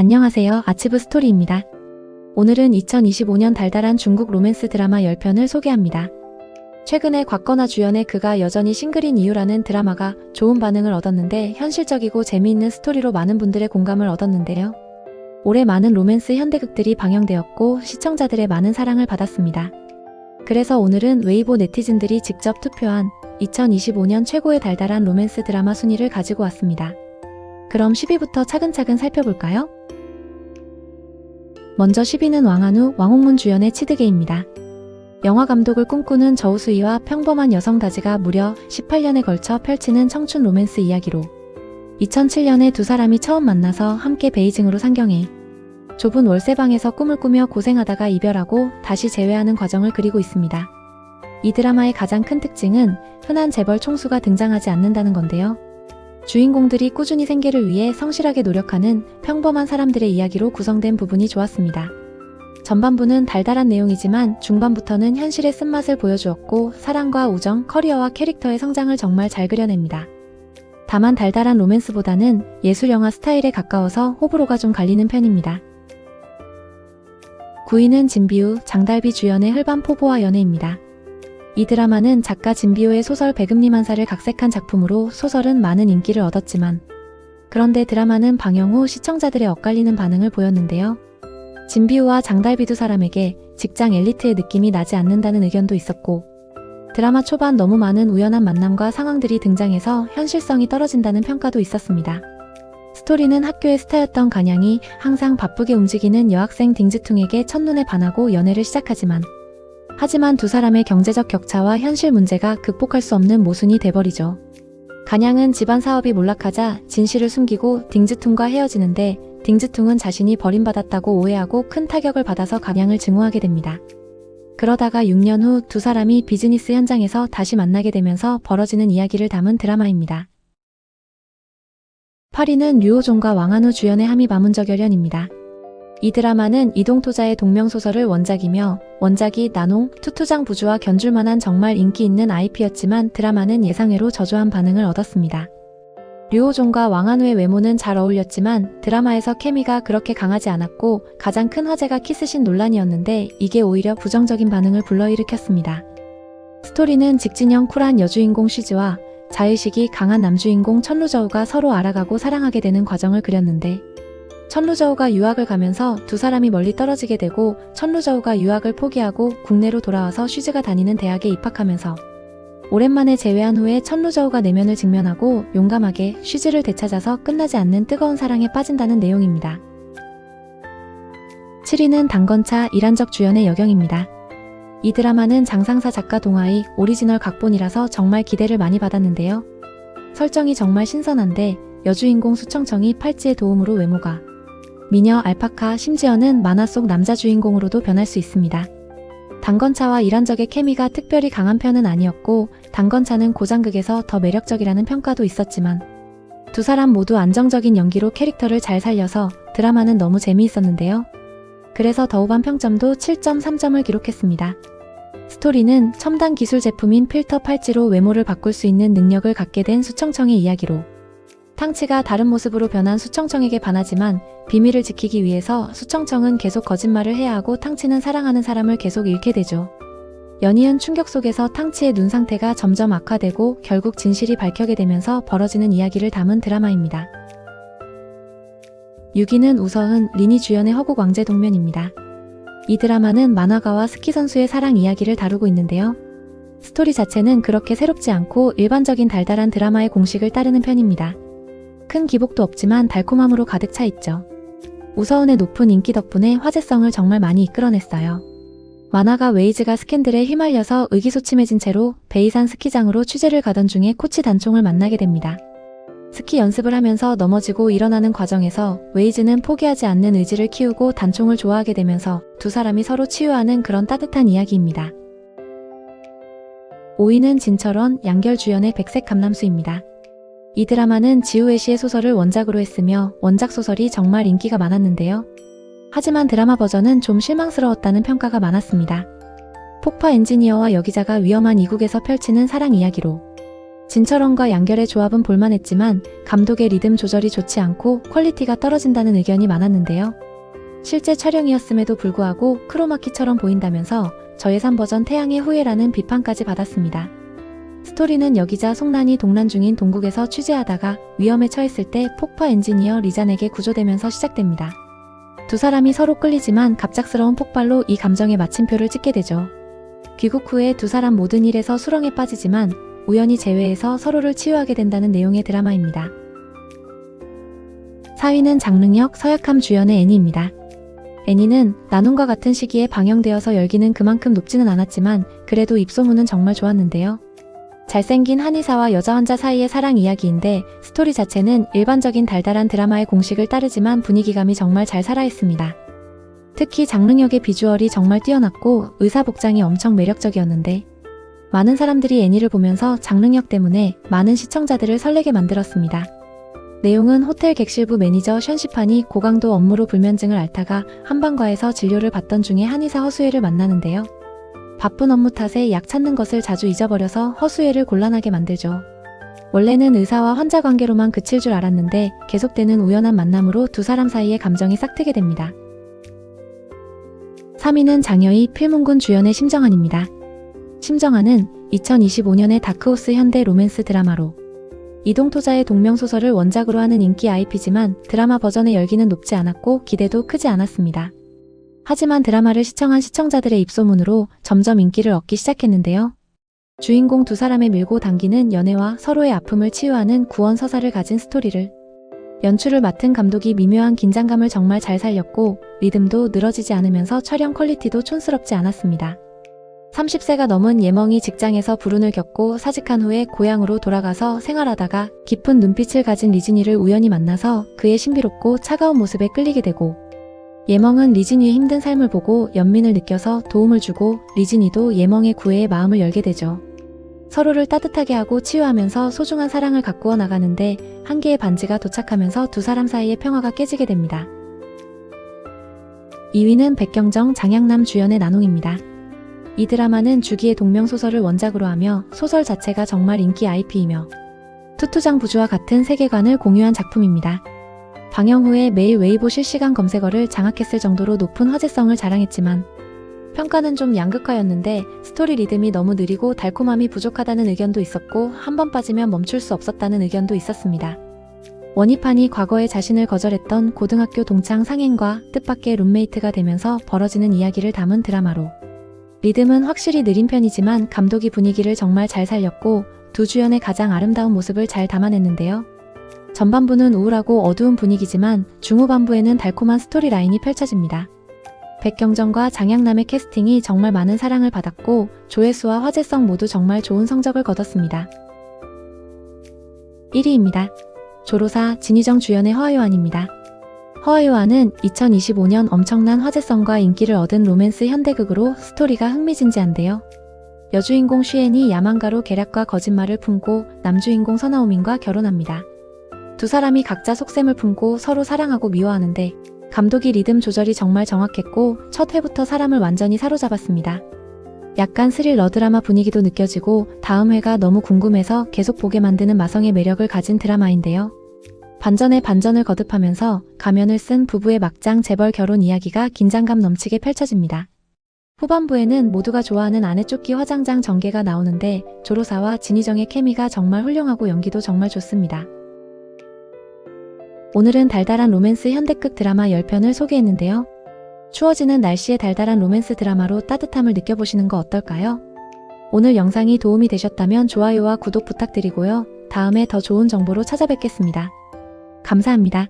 안녕하세요. 아치브 스토리입니다. 오늘은 2025년 달달한 중국 로맨스 드라마 10편을 소개합니다. 최근에 곽거나 주연의 그가 여전히 싱글인 이유라는 드라마가 좋은 반응을 얻었는데 현실적이고 재미있는 스토리로 많은 분들의 공감을 얻었는데요. 올해 많은 로맨스 현대극들이 방영되었고 시청자들의 많은 사랑을 받았습니다. 그래서 오늘은 웨이보 네티즌들이 직접 투표한 2025년 최고의 달달한 로맨스 드라마 순위를 가지고 왔습니다. 그럼 10위부터 차근차근 살펴볼까요? 먼저 10위는 왕한우, 왕홍문 주연의 치드게입니다. 영화 감독을 꿈꾸는 저우수이와 평범한 여성 다지가 무려 18년에 걸쳐 펼치는 청춘 로맨스 이야기로 2007년에 두 사람이 처음 만나서 함께 베이징으로 상경해 좁은 월세방에서 꿈을 꾸며 고생하다가 이별하고 다시 재회하는 과정을 그리고 있습니다. 이 드라마의 가장 큰 특징은 흔한 재벌 총수가 등장하지 않는다는 건데요. 주인공들이 꾸준히 생계를 위해 성실하게 노력하는 평범한 사람들의 이야기로 구성된 부분이 좋았습니다. 전반부는 달달한 내용이지만 중반부터는 현실의 쓴맛을 보여주었고 사랑과 우정, 커리어와 캐릭터의 성장을 정말 잘 그려냅니다. 다만 달달한 로맨스보다는 예술영화 스타일에 가까워서 호불호가 좀 갈리는 편입니다. 9위는 진비우, 장달비 주연의 흘밤 포보와 연애입니다. 이 드라마는 작가 진비오의 소설 배금리만사를 각색한 작품으로 소설은 많은 인기를 얻었지만 그런데 드라마는 방영 후 시청자들의 엇갈리는 반응을 보였는데요. 진비오와 장달비 두 사람에게 직장 엘리트의 느낌이 나지 않는다는 의견도 있었고 드라마 초반 너무 많은 우연한 만남과 상황들이 등장해서 현실성이 떨어진다는 평가도 있었습니다. 스토리는 학교의 스타였던 간양이 항상 바쁘게 움직이는 여학생 딩즈퉁에게 첫눈에 반하고 연애를 시작하지만 하지만 두 사람의 경제적 격차와 현실 문제가 극복할 수 없는 모순이 돼버리죠. 간양은 집안 사업이 몰락하자 진실을 숨기고 딩즈퉁과 헤어지는데 딩즈퉁은 자신이 버림받았다고 오해하고 큰 타격을 받아서 간양을 증오하게 됩니다. 그러다가 6년 후 두 사람이 비즈니스 현장에서 다시 만나게 되면서 벌어지는 이야기를 담은 드라마입니다. 8위는 류호종과 왕한우 주연의 함이 마문저결연입니다. 이 드라마는 이동토자의 동명소설을 원작이며 원작이 나농, 투투장 부주와 견줄만한 정말 인기 있는 IP였지만 드라마는 예상외로 저조한 반응을 얻었습니다. 류호종과 왕한우의 외모는 잘 어울렸지만 드라마에서 케미가 그렇게 강하지 않았고 가장 큰 화제가 키스신 논란이었는데 이게 오히려 부정적인 반응을 불러일으켰습니다. 스토리는 직진형 쿨한 여주인공 쉬즈와 자의식이 강한 남주인공 천루저우가 서로 알아가고 사랑하게 되는 과정을 그렸는데 천루저우가 유학을 가면서 두 사람이 멀리 떨어지게 되고 천루저우가 유학을 포기하고 국내로 돌아와서 쉬즈가 다니는 대학에 입학하면서 오랜만에 재회한 후에 천루저우가 내면을 직면하고 용감하게 쉬즈를 되찾아서 끝나지 않는 뜨거운 사랑에 빠진다는 내용입니다. 7위는 당건차 이란적 주연의 여경입니다. 이 드라마는 장상사 작가 동화의 오리지널 각본이라서 정말 기대를 많이 받았는데요. 설정이 정말 신선한데 여주인공 수청청이 팔찌의 도움으로 외모가 미녀 알파카 심지어는 만화 속 남자 주인공으로도 변할 수 있습니다. 당건차와 이란적의 케미가 특별히 강한 편은 아니었고 당건차는 고장극에서 더 매력적이라는 평가도 있었지만 두 사람 모두 안정적인 연기로 캐릭터를 잘 살려서 드라마는 너무 재미있었는데요. 그래서 더 후반 평점도 7.3점을 기록했습니다. 스토리는 첨단 기술 제품인 필터 팔찌로 외모를 바꿀 수 있는 능력을 갖게 된 수청청의 이야기로 탕치가 다른 모습으로 변한 수청청에게 반하지만 비밀을 지키기 위해서 수청청은 계속 거짓말을 해야 하고 탕치는 사랑하는 사람을 계속 잃게 되죠. 연이은 충격 속에서 탕치의 눈 상태가 점점 악화되고 결국 진실이 밝혀게 되면서 벌어지는 이야기를 담은 드라마입니다. 6위는 우서은, 리니 주연의 허국 왕제 동면입니다. 이 드라마는 만화가와 스키 선수의 사랑 이야기를 다루고 있는데요. 스토리 자체는 그렇게 새롭지 않고 일반적인 달달한 드라마의 공식을 따르는 편입니다. 큰 기복도 없지만 달콤함으로 가득 차 있죠. 우서은의 높은 인기 덕분에 화제성을 정말 많이 이끌어냈어요. 만화가 웨이즈가 스캔들에 휘말려서 의기소침해진 채로 베이산 스키장으로 취재를 가던 중에 코치 단총을 만나게 됩니다. 스키 연습을 하면서 넘어지고 일어나는 과정에서 웨이즈는 포기하지 않는 의지를 키우고 단총을 좋아하게 되면서 두 사람이 서로 치유하는 그런 따뜻한 이야기입니다. 5위는 진철원, 양결 주연의 백색 감람수입니다. 이 드라마는 지우애 씨의 소설을 원작으로 했으며 원작 소설이 정말 인기가 많았는데요. 하지만 드라마 버전은 좀 실망스러웠다는 평가가 많았습니다. 폭파 엔지니어와 여기자가 위험한 이국에서 펼치는 사랑 이야기로 진철원과 양결의 조합은 볼만했지만 감독의 리듬 조절이 좋지 않고 퀄리티가 떨어진다는 의견이 많았는데요. 실제 촬영이었음에도 불구하고 크로마키처럼 보인다면서 저예산 버전 태양의 후예라는 비판까지 받았습니다. 스토리는 여기자 송란이 동란 중인 동국에서 취재하다가 위험에 처했을 때 폭파 엔지니어 리잔에게 구조되면서 시작됩니다. 두 사람이 서로 끌리지만 갑작스러운 폭발로 이 감정의 마침표를 찍게 되죠. 귀국 후에 두 사람 모든 일에서 수렁에 빠지지만 우연히 재회해서 서로를 치유하게 된다는 내용의 드라마입니다. 4위는 장능력, 서약함 주연의 애니입니다. 애니는 나눔과 같은 시기에 방영되어서 열기는 그만큼 높지는 않았지만 그래도 입소문은 정말 좋았는데요. 잘생긴 한의사와 여자 환자 사이의 사랑 이야기인데 스토리 자체는 일반적인 달달한 드라마의 공식을 따르지만 분위기감이 정말 잘 살아있습니다. 특히 장능력의 비주얼이 정말 뛰어났고 의사 복장이 엄청 매력적이었는데 많은 사람들이 애니를 보면서 장능력 때문에 많은 시청자들을 설레게 만들었습니다. 내용은 호텔 객실부 매니저 션시판이 고강도 업무로 불면증을 앓다가 한방과에서 진료를 받던 중에 한의사 허수애를 만나는데요. 바쁜 업무 탓에 약 찾는 것을 자주 잊어버려서 허수애를 곤란하게 만들죠. 원래는 의사와 환자 관계로만 그칠 줄 알았는데 계속되는 우연한 만남으로 두 사람 사이의 감정이 싹트게 됩니다. 3위는 장여희 필문군 주연의 심정한입니다. 심정한은 2025년의 다크호스 현대 로맨스 드라마로 이동토자의 동명소설을 원작으로 하는 인기 IP지만 드라마 버전의 열기는 높지 않았고 기대도 크지 않았습니다. 하지만 드라마를 시청한 시청자들의 입소문으로 점점 인기를 얻기 시작했는데요. 주인공 두 사람의 밀고 당기는 연애와 서로의 아픔을 치유하는 구원 서사를 가진 스토리를 연출을 맡은 감독이 미묘한 긴장감을 정말 잘 살렸고 리듬도 늘어지지 않으면서 촬영 퀄리티도 촌스럽지 않았습니다. 30세가 넘은 예멍이 직장에서 불운을 겪고 사직한 후에 고향으로 돌아가서 생활하다가 깊은 눈빛을 가진 리진이를 우연히 만나서 그의 신비롭고 차가운 모습에 끌리게 되고 예멍은 리진이의 힘든 삶을 보고 연민을 느껴서 도움을 주고 리진이도 예멍의 구애에 마음을 열게 되죠. 서로를 따뜻하게 하고 치유하면서 소중한 사랑을 가꾸어 나가는데 한 개의 반지가 도착하면서 두 사람 사이의 평화가 깨지게 됩니다. 2위는 백경정, 장양남 주연의 나농입니다. 이 드라마는 주기의 동명소설을 원작으로 하며 소설 자체가 정말 인기 IP이며 투투장 부주와 같은 세계관을 공유한 작품입니다. 방영 후에 매일 웨이보 실시간 검색어를 장악했을 정도로 높은 화제성을 자랑했지만 평가는 좀 양극화였는데 스토리 리듬이 너무 느리고 달콤함이 부족하다는 의견도 있었고 한 번 빠지면 멈출 수 없었다는 의견도 있었습니다. 원희판이 과거에 자신을 거절했던 고등학교 동창 상행과 뜻밖의 룸메이트가 되면서 벌어지는 이야기를 담은 드라마로 리듬은 확실히 느린 편이지만 감독이 분위기를 정말 잘 살렸고 두 주연의 가장 아름다운 모습을 잘 담아냈는데요. 전반부는 우울하고 어두운 분위기지만 중후반부에는 달콤한 스토리 라인이 펼쳐집니다. 백경정과 장양남의 캐스팅이 정말 많은 사랑을 받았고 조회수와 화제성 모두 정말 좋은 성적을 거뒀습니다. 1위입니다. 조로사 진희정 주연의 허화요한입니다. 허화요한은 2025년 엄청난 화제성과 인기를 얻은 로맨스 현대극으로 스토리가 흥미진진한데요. 여주인공 슈엔이 야망가로 계략과 거짓말을 품고 남주인공 서나오민과 결혼합니다. 두 사람이 각자 속셈을 품고 서로 사랑하고 미워하는데 감독이 리듬 조절이 정말 정확했고 첫 회부터 사람을 완전히 사로잡았습니다. 약간 스릴 러 드라마 분위기도 느껴지고 다음 회가 너무 궁금해서 계속 보게 만드는 마성의 매력을 가진 드라마인데요. 반전에 반전을 거듭하면서 가면을 쓴 부부의 막장 재벌 결혼 이야기가 긴장감 넘치게 펼쳐집니다. 후반부에는 모두가 좋아하는 아내 쫓기 화장장 전개가 나오는데 조로사와 진희정의 케미가 정말 훌륭하고 연기도 정말 좋습니다. 오늘은 달달한 로맨스 현대극 드라마 10편을 소개했는데요. 추워지는 날씨에 달달한 로맨스 드라마로 따뜻함을 느껴보시는 거 어떨까요? 오늘 영상이 도움이 되셨다면 좋아요와 구독 부탁드리고요. 다음에 더 좋은 정보로 찾아뵙겠습니다. 감사합니다.